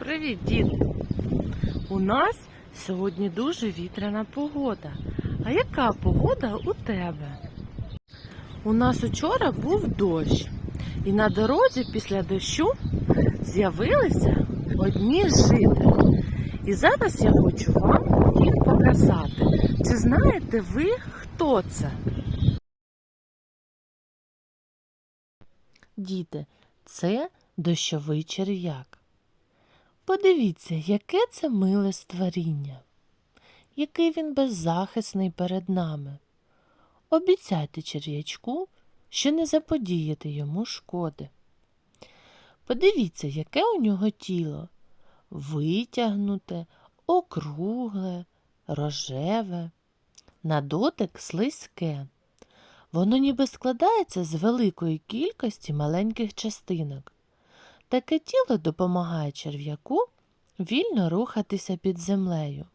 Привіт, діти! У нас сьогодні дуже вітряна погода. А яка погода у тебе? У нас учора був дощ, і на дорозі після дощу з'явилися одні жителі. І зараз я хочу вам їх показати. Чи знаєте ви, хто це? Діти, це дощовий черв'як. Подивіться, яке це миле створіння, який він беззахисний перед нами. Обіцяйте черв'ячку, що не заподієте йому шкоди. Подивіться, яке у нього тіло витягнуте, округле, рожеве, на дотик слизьке. Воно ніби складається з великої кількості маленьких частинок. Таке тіло допомагає черв'яку вільно рухатися під землею.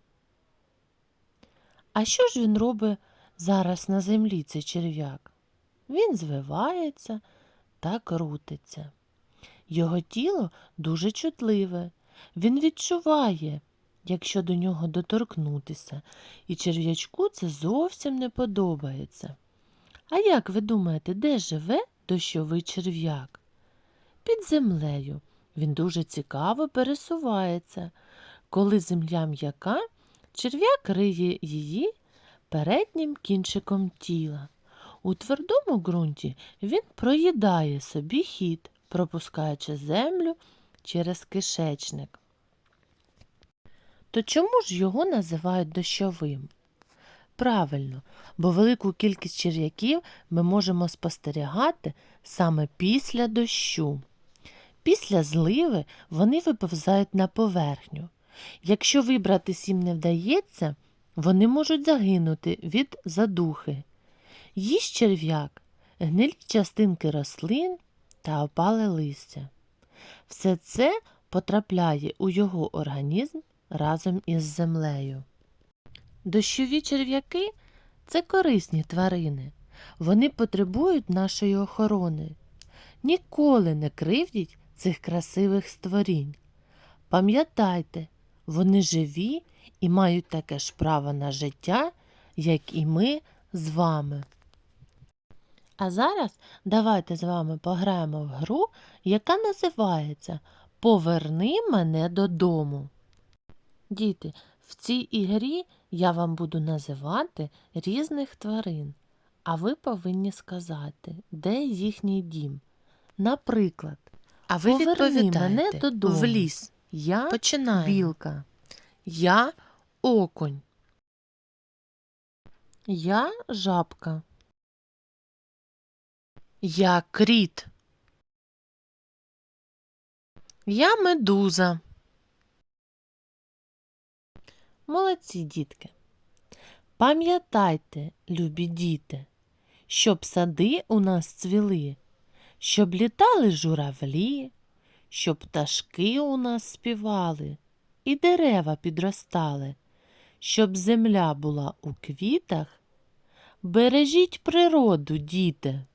А що ж він робить зараз на землі, цей черв'як? Він звивається та крутиться. Його тіло дуже чутливе. Він відчуває, якщо до нього доторкнутися, і черв'ячку це зовсім не подобається. А як ви думаєте, де живе дощовий черв'як? Під землею. Він дуже цікаво пересувається. Коли земля м'яка, черв'як риє її переднім кінчиком тіла. У твердому ґрунті він проїдає собі хід, пропускаючи землю через кишечник. То чому ж його називають дощовим? Правильно, бо велику кількість черв'яків ми можемо спостерігати саме після дощу. Після зливи вони виповзають на поверхню. Якщо вибратись їм не вдається, вони можуть загинути від задухи. Їсть черв'як, гнилі частинки рослин та опале листя. Все це потрапляє у його організм разом із землею. Дощові черв'яки це корисні тварини. Вони потребують нашої охорони. Ніколи не кривдіть цих красивих створінь. Пам'ятайте, вони живі і мають таке ж право на життя, як і ми з вами. А зараз давайте з вами пограємо в гру, яка називається Поверни мене додому. Діти, в цій ігрі я вам буду називати різних тварин, а ви повинні сказати, де їхній дім. Наприклад, А ви відповідаєте мене додому. в ліс. я Починаємо. білка, я окунь, я жабка, Я кріт. я медуза. Молодці, дітки. Пам'ятайте, любі діти, щоб сади у нас цвіли, щоб літали журавлі, щоб пташки у нас співали і дерева підростали, щоб земля була у квітах. Бережіть природу, діти.